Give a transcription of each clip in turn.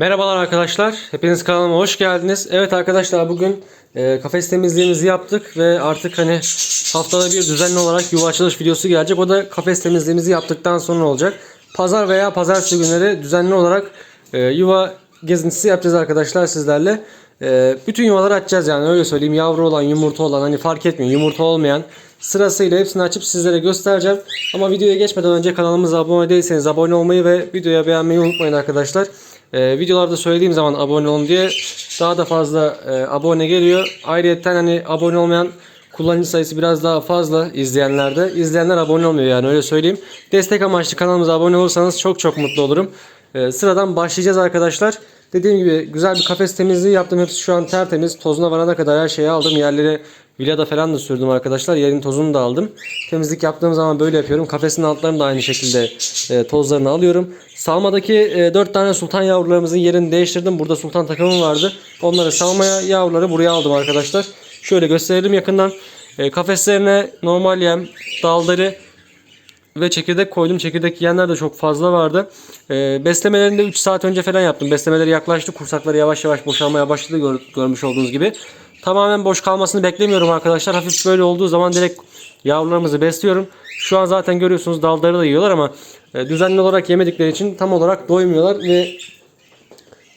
Merhabalar arkadaşlar. Hepiniz kanalıma hoş geldiniz. Evet arkadaşlar bugün e, kafes temizliğimizi yaptık ve artık hani haftada bir düzenli olarak yuva açılış videosu gelecek. O da kafes temizliğimizi yaptıktan sonra olacak. Pazar veya pazartesi günleri düzenli olarak e, yuva gezintisi yapacağız arkadaşlar sizlerle. E, bütün yuvaları açacağız yani öyle söyleyeyim. Yavru olan, yumurta olan hani fark etmiyor. Yumurta olmayan sırasıyla hepsini açıp sizlere göstereceğim. Ama videoya geçmeden önce kanalımıza abone değilseniz abone olmayı ve videoya beğenmeyi unutmayın arkadaşlar. Ee, videolarda söylediğim zaman abone olun diye daha da fazla e, abone geliyor. Ayrıca hani abone olmayan kullanıcı sayısı biraz daha fazla izleyenlerde. İzleyenler abone olmuyor yani öyle söyleyeyim. Destek amaçlı kanalımıza abone olursanız çok çok mutlu olurum. Ee, sıradan başlayacağız arkadaşlar. Dediğim gibi güzel bir kafes temizliği yaptım. Hepsi şu an tertemiz. Tozuna varana kadar her şeyi aldım. Yerleri villada falan da sürdüm arkadaşlar. Yerin tozunu da aldım. Temizlik yaptığım zaman böyle yapıyorum. Kafesin altlarını da aynı şekilde e, tozlarını alıyorum. Salmadaki e, 4 tane sultan yavrularımızın yerini değiştirdim. Burada sultan takımım vardı. Onları salmaya yavruları buraya aldım arkadaşlar. Şöyle gösterelim yakından. E, kafeslerine normal yem, dalları ve çekirdek koydum. Çekirdek yiyenler de çok fazla vardı. Ee, beslemelerini de 3 saat önce falan yaptım. Beslemeleri yaklaştı. Kursakları yavaş yavaş boşalmaya başladı gör- görmüş olduğunuz gibi. Tamamen boş kalmasını beklemiyorum arkadaşlar. Hafif böyle olduğu zaman direkt yavrularımızı besliyorum. Şu an zaten görüyorsunuz dalları da yiyorlar ama e, düzenli olarak yemedikleri için tam olarak doymuyorlar ve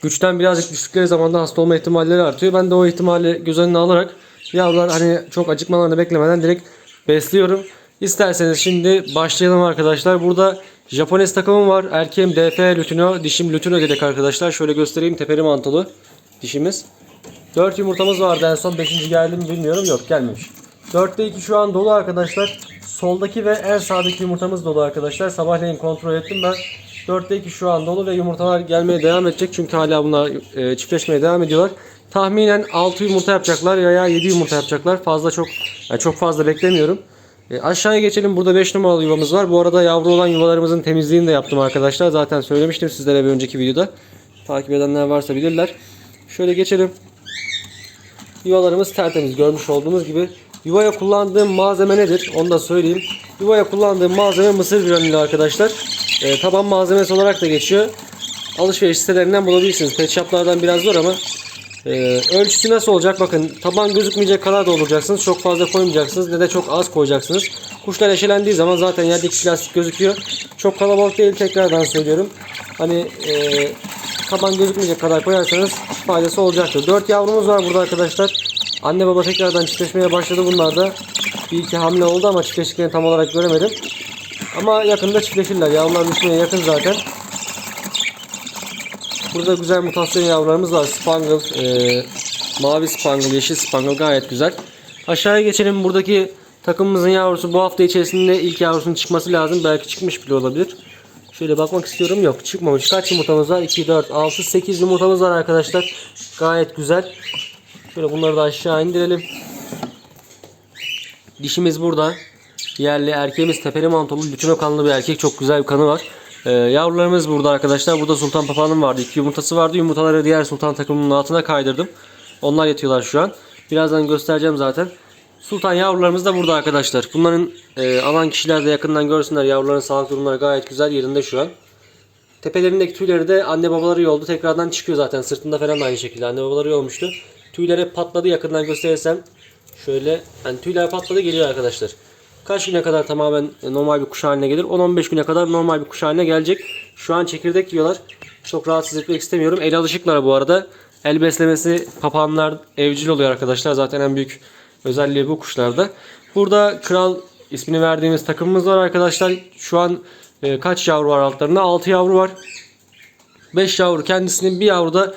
güçten birazcık düştükleri zaman da hasta olma ihtimalleri artıyor. Ben de o ihtimali göz önüne alarak yavrular hani çok acıkmalarını beklemeden direkt besliyorum. İsterseniz şimdi başlayalım arkadaşlar. Burada Japones takımım var. Erkeğim DF Lutino, dişim Lutino dedik arkadaşlar. Şöyle göstereyim tepeli mantolu dişimiz. 4 yumurtamız vardı en son 5. geldi mi bilmiyorum. Yok gelmemiş. 4'te 2 şu an dolu arkadaşlar. Soldaki ve en sağdaki yumurtamız dolu arkadaşlar. Sabahleyin kontrol ettim ben. 4'te 2 şu an dolu ve yumurtalar gelmeye devam edecek. Çünkü hala bunlar e, çiftleşmeye devam ediyorlar. Tahminen 6 yumurta yapacaklar ya 7 yumurta yapacaklar. Fazla çok yani çok fazla beklemiyorum. E, aşağıya geçelim. Burada 5 numaralı yuvamız var. Bu arada yavru olan yuvalarımızın temizliğini de yaptım arkadaşlar. Zaten söylemiştim sizlere bir önceki videoda. Takip edenler varsa bilirler. Şöyle geçelim. Yuvalarımız tertemiz görmüş olduğunuz gibi. Yuvaya kullandığım malzeme nedir? Onu da söyleyeyim. Yuvaya kullandığım malzeme mısır granülü arkadaşlar. E, taban malzemesi olarak da geçiyor. Alışveriş sitelerinden bulabilirsiniz. Pet shoplardan biraz zor ama e, ölçüsü nasıl olacak? Bakın taban gözükmeyecek kadar dolduracaksınız. Çok fazla koymayacaksınız ne de çok az koyacaksınız. Kuşlar eşelendiği zaman zaten yerdeki plastik gözüküyor. Çok kalabalık değil tekrardan söylüyorum. Hani e, taban gözükmeyecek kadar koyarsanız faydası olacaktır. 4 yavrumuz var burada arkadaşlar. Anne baba tekrardan çiftleşmeye başladı bunlar da. Bir iki hamle oldu ama çiftleştiklerini tam olarak göremedim. Ama yakında çiftleşirler. Yavrular düşmeye yakın zaten. Burada güzel mutasyon yavrularımız var. Spangle, e, mavi spangle, yeşil spangle gayet güzel. Aşağıya geçelim. Buradaki takımımızın yavrusu bu hafta içerisinde ilk yavrusunun çıkması lazım. Belki çıkmış bile olabilir. Şöyle bakmak istiyorum. Yok çıkmamış. Kaç yumurtamız var? 2, 4, 6, 8 yumurtamız var arkadaşlar. Gayet güzel. Şöyle bunları da aşağı indirelim. Dişimiz burada. Yerli erkeğimiz tepeli mantolu lütino kanlı bir erkek. Çok güzel bir kanı var. Ee, yavrularımız burada arkadaşlar. Burada sultan papağanım vardı. İki yumurtası vardı. Yumurtaları diğer sultan takımının altına kaydırdım. Onlar yatıyorlar şu an. Birazdan göstereceğim zaten. Sultan yavrularımız da burada arkadaşlar. Bunların e, alan kişiler de yakından görsünler. Yavruların sağlık durumları gayet güzel yerinde şu an. Tepelerindeki tüyleri de anne babaları yoldu. Tekrardan çıkıyor zaten. Sırtında falan da aynı şekilde anne babaları yolmuştu. Tüyleri patladı yakından gösterirsem. Şöyle yani tüyler patladı geliyor arkadaşlar. Kaç güne kadar tamamen normal bir kuş haline gelir? 10-15 güne kadar normal bir kuş haline gelecek. Şu an çekirdek yiyorlar. Çok rahatsız etmek istemiyorum. El alışıklar bu arada. El beslemesi papağanlar evcil oluyor arkadaşlar. Zaten en büyük özelliği bu kuşlarda. Burada kral ismini verdiğimiz takımımız var arkadaşlar. Şu an e, kaç yavru var altlarında? 6 yavru var. 5 yavru kendisinin bir yavru da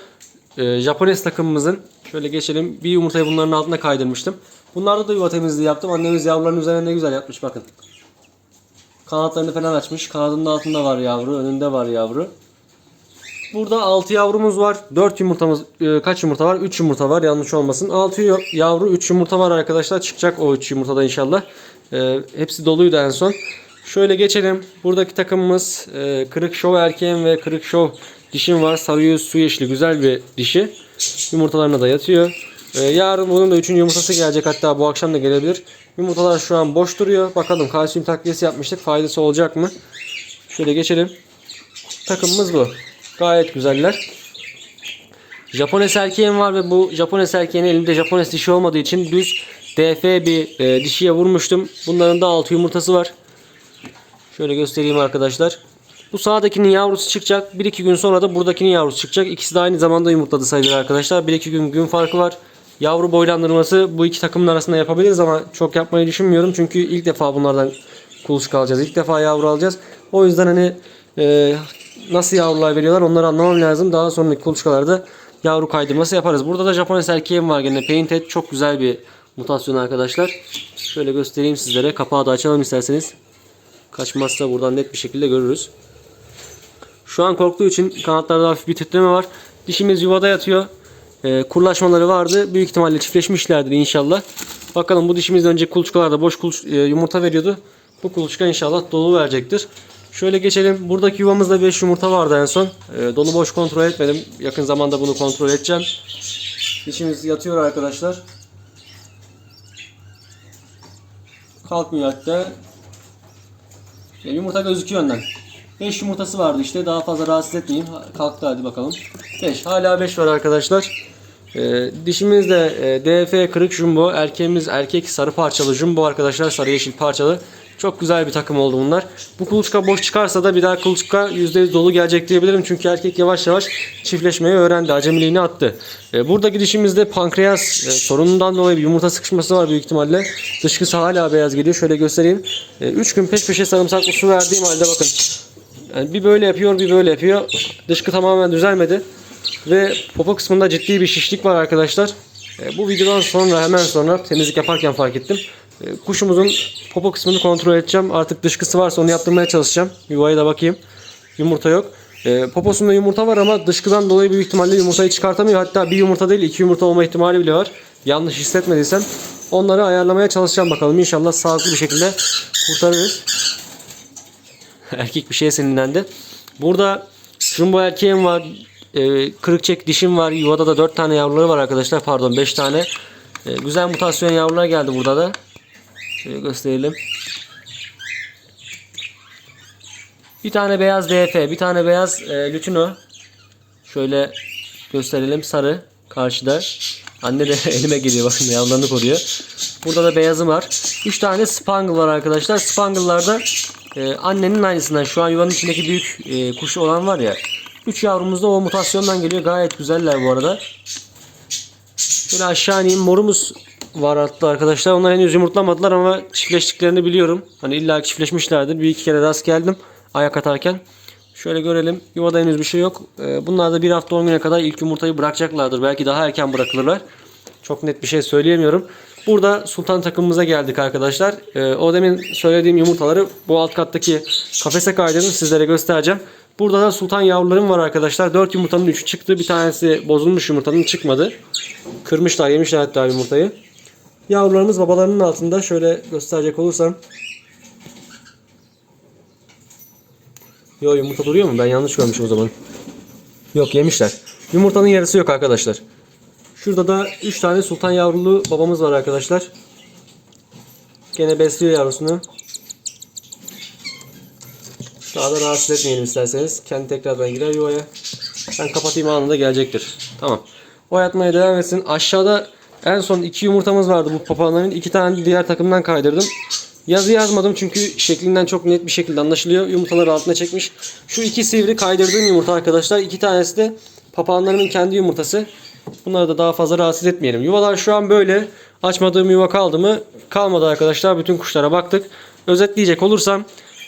e, Japones takımımızın şöyle geçelim. Bir yumurtayı bunların altına kaydırmıştım. Bunlarda da yuva temizliği yaptım. Annemiz yavruların üzerine ne güzel yapmış bakın. Kanatlarını falan açmış. Kanadının altında var yavru. Önünde var yavru. Burada 6 yavrumuz var. 4 yumurtamız e, kaç yumurta var? 3 yumurta var yanlış olmasın. 6 yavru 3 yumurta var arkadaşlar. Çıkacak o 3 yumurtada inşallah. E, hepsi doluydu en son. Şöyle geçelim. Buradaki takımımız e, kırık şov erkeğim ve kırık şov dişim var. Sarı su yeşili güzel bir dişi. Yumurtalarına da yatıyor. E, yarın bunun da 3. yumurtası gelecek. Hatta bu akşam da gelebilir. Yumurtalar şu an boş duruyor. Bakalım kalsiyum takviyesi yapmıştık. Faydası olacak mı? Şöyle geçelim. Takımımız bu. Gayet güzeller. Japones erkeğim var ve bu Japones erkeğin elinde Japones dişi olmadığı için düz DF bir e, dişiye vurmuştum. Bunların da 6 yumurtası var. Şöyle göstereyim arkadaşlar. Bu sağdakinin yavrusu çıkacak. 1-2 gün sonra da buradakinin yavrusu çıkacak. İkisi de aynı zamanda yumurtladı sayılır arkadaşlar. 1-2 gün gün farkı var. Yavru boylandırması bu iki takımın arasında yapabiliriz ama çok yapmayı düşünmüyorum. Çünkü ilk defa bunlardan kuluçka alacağız. İlk defa yavru alacağız. O yüzden hani e, nasıl yavrular veriyorlar onları anlamam lazım. Daha sonraki kuluçkalarda yavru kaydırması yaparız. Burada da Japones erkeğim var gene. Painted çok güzel bir mutasyon arkadaşlar. Şöyle göstereyim sizlere. Kapağı da açalım isterseniz. Kaçmazsa buradan net bir şekilde görürüz. Şu an korktuğu için kanatlarda hafif bir titreme var. Dişimiz yuvada yatıyor. Ee, kurlaşmaları vardı. Büyük ihtimalle çiftleşmişlerdir inşallah. Bakalım bu dişimiz önce kuluçkalarda boş kuluç, e, yumurta veriyordu. Bu kuluçka inşallah dolu verecektir. Şöyle geçelim. Buradaki yuvamızda 5 yumurta vardı en son. Ee, dolu boş kontrol etmedim. Yakın zamanda bunu kontrol edeceğim. Dişimiz yatıyor arkadaşlar. Kalkmıyor hatta. Ya yumurta gözüküyor önden. 5 yumurtası vardı işte. Daha fazla rahatsız etmeyeyim. Kalktı hadi bakalım. 5. Hala 5 var arkadaşlar. Ee, dişimiz de e, DF kırık jumbo. Erkeğimiz erkek sarı parçalı jumbo arkadaşlar. Sarı yeşil parçalı. Çok güzel bir takım oldu bunlar. Bu kuluçka boş çıkarsa da bir daha kuluçka %100 dolu gelecek diyebilirim. Çünkü erkek yavaş yavaş çiftleşmeyi öğrendi. Acemiliğini attı. Ee, buradaki dişimizde pankreas e, sorunundan dolayı bir yumurta sıkışması var büyük ihtimalle. Dışkısı hala beyaz geliyor. Şöyle göstereyim. 3 gün peş peşe sarımsaklı su verdiğim halde bakın. Yani bir böyle yapıyor bir böyle yapıyor. Dışkı tamamen düzelmedi. Ve popo kısmında ciddi bir şişlik var arkadaşlar. E, bu videodan sonra hemen sonra temizlik yaparken fark ettim. E, kuşumuzun popo kısmını kontrol edeceğim. Artık dışkısı varsa onu yaptırmaya çalışacağım. Yuvaya da bakayım. Yumurta yok. E, poposunda yumurta var ama dışkıdan dolayı büyük ihtimalle yumurtayı çıkartamıyor. Hatta bir yumurta değil iki yumurta olma ihtimali bile var. Yanlış hissetmediysem onları ayarlamaya çalışacağım bakalım. İnşallah sağlıklı bir şekilde kurtarırız. Erkek bir şeye sinirlendi. Burada jumbo erkeğim var. E, kırık çek dişim var. Yuvada da 4 tane yavruları var arkadaşlar. Pardon 5 tane. E, güzel mutasyon yavrular geldi burada da. Şöyle gösterelim. Bir tane beyaz DF, bir tane beyaz e, Lutino. Şöyle gösterelim. Sarı karşıda. Anne de elime geliyor bakın yavrularını koruyor. Burada da beyazım var. 3 tane Spangle var arkadaşlar. Spangle'larda e, annenin aynısından şu an yuvanın içindeki büyük e, kuş olan var ya. 3 yavrumuz da o mutasyondan geliyor. Gayet güzeller bu arada. Şöyle aşağı ineyim. Morumuz var hatta arkadaşlar. Onlar henüz yumurtlamadılar ama çiftleştiklerini biliyorum. Hani illa çiftleşmişlerdir. Bir iki kere rast geldim ayak atarken. Şöyle görelim. Yuvada henüz bir şey yok. Ee, Bunlar da bir hafta 10 güne kadar ilk yumurtayı bırakacaklardır. Belki daha erken bırakılırlar. Çok net bir şey söyleyemiyorum. Burada sultan takımımıza geldik arkadaşlar. Ee, O demin söylediğim yumurtaları bu alt kattaki kafese kaydırdım. Sizlere göstereceğim. Burada da sultan yavrularım var arkadaşlar. 4 yumurtanın 3'ü çıktı. Bir tanesi bozulmuş yumurtanın çıkmadı. Kırmışlar yemişler hatta yumurtayı. Yavrularımız babalarının altında. Şöyle gösterecek olursam. Yo yumurta duruyor mu? Ben yanlış görmüşüm o zaman. Yok yemişler. Yumurtanın yarısı yok arkadaşlar. Şurada da 3 tane sultan yavrulu babamız var arkadaşlar. Gene besliyor yavrusunu. Daha da rahatsız etmeyelim isterseniz. Kendi tekrardan girer yuvaya. Ben kapatayım anında gelecektir. Tamam. O yatmaya devam etsin. Aşağıda en son iki yumurtamız vardı bu papağanların. iki tane diğer takımdan kaydırdım. Yazı yazmadım çünkü şeklinden çok net bir şekilde anlaşılıyor. Yumurtaları altına çekmiş. Şu iki sivri kaydırdığım yumurta arkadaşlar. İki tanesi de papağanlarımın kendi yumurtası. Bunları da daha fazla rahatsız etmeyelim. Yuvalar şu an böyle. Açmadığım yuva kaldı mı? Kalmadı arkadaşlar. Bütün kuşlara baktık. Özetleyecek olursam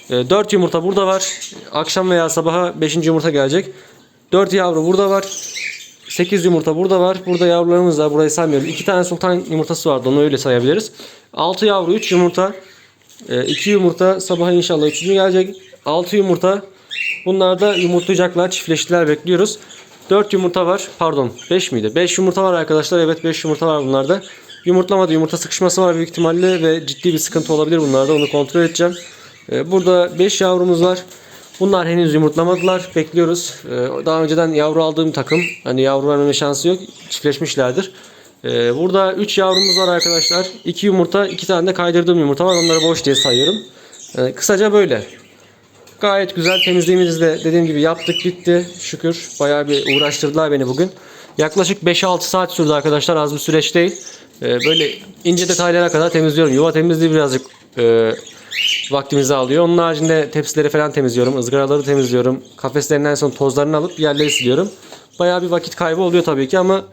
4 yumurta burada var. Akşam veya sabaha 5. yumurta gelecek. 4 yavru burada var. 8 yumurta burada var. Burada yavrularımız var. Burayı saymıyorum. 2 tane sultan yumurtası vardı. Onu öyle sayabiliriz. 6 yavru 3 yumurta. 2 yumurta sabaha inşallah 3. gelecek. 6 yumurta. Bunlar da yumurtlayacaklar. Çiftleştiler bekliyoruz. 4 yumurta var. Pardon 5 miydi? 5 yumurta var arkadaşlar. Evet 5 yumurta var bunlarda. Yumurtlamadı. Yumurta sıkışması var büyük ihtimalle ve ciddi bir sıkıntı olabilir bunlarda. Onu kontrol edeceğim. Ee, Burada 5 yavrumuz var. Bunlar henüz yumurtlamadılar. Bekliyoruz. Ee, Daha önceden yavru aldığım takım. Hani yavru vermeme şansı yok. Çiftleşmişlerdir. Ee, Burada 3 yavrumuz var arkadaşlar. 2 yumurta, 2 tane de kaydırdığım yumurta var. Onları boş diye sayıyorum. Kısaca böyle. Gayet güzel temizliğimizi de dediğim gibi yaptık bitti. Şükür bayağı bir uğraştırdılar beni bugün. Yaklaşık 5-6 saat sürdü arkadaşlar az bir süreç değil. Böyle ince detaylara kadar temizliyorum. Yuva temizliği birazcık e, vaktimizi alıyor. Onun haricinde tepsileri falan temizliyorum. ızgaraları temizliyorum. Kafeslerinden son tozlarını alıp yerleri siliyorum. Bayağı bir vakit kaybı oluyor tabii ki ama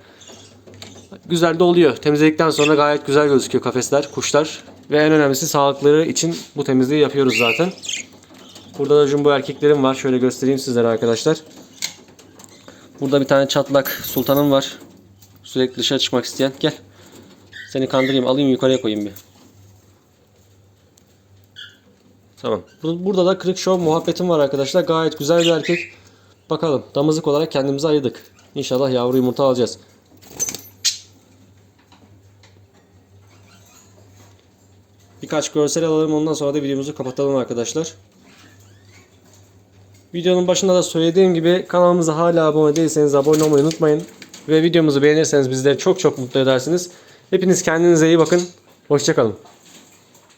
güzel de oluyor. Temizledikten sonra gayet güzel gözüküyor kafesler, kuşlar. Ve en önemlisi sağlıkları için bu temizliği yapıyoruz zaten. Burada da jumbo erkeklerim var. Şöyle göstereyim sizlere arkadaşlar. Burada bir tane çatlak sultanım var. Sürekli dışarı çıkmak isteyen. Gel. Seni kandırayım. Alayım yukarıya koyayım bir. Tamam. Bu- Burada da kırık şov muhabbetim var arkadaşlar. Gayet güzel bir erkek. Bakalım. Damızlık olarak kendimizi ayırdık. İnşallah yavru yumurta alacağız. Birkaç görsel alalım ondan sonra da videomuzu kapatalım arkadaşlar. Videonun başında da söylediğim gibi kanalımıza hala abone değilseniz abone olmayı unutmayın. Ve videomuzu beğenirseniz bizleri çok çok mutlu edersiniz. Hepiniz kendinize iyi bakın. Hoşçakalın.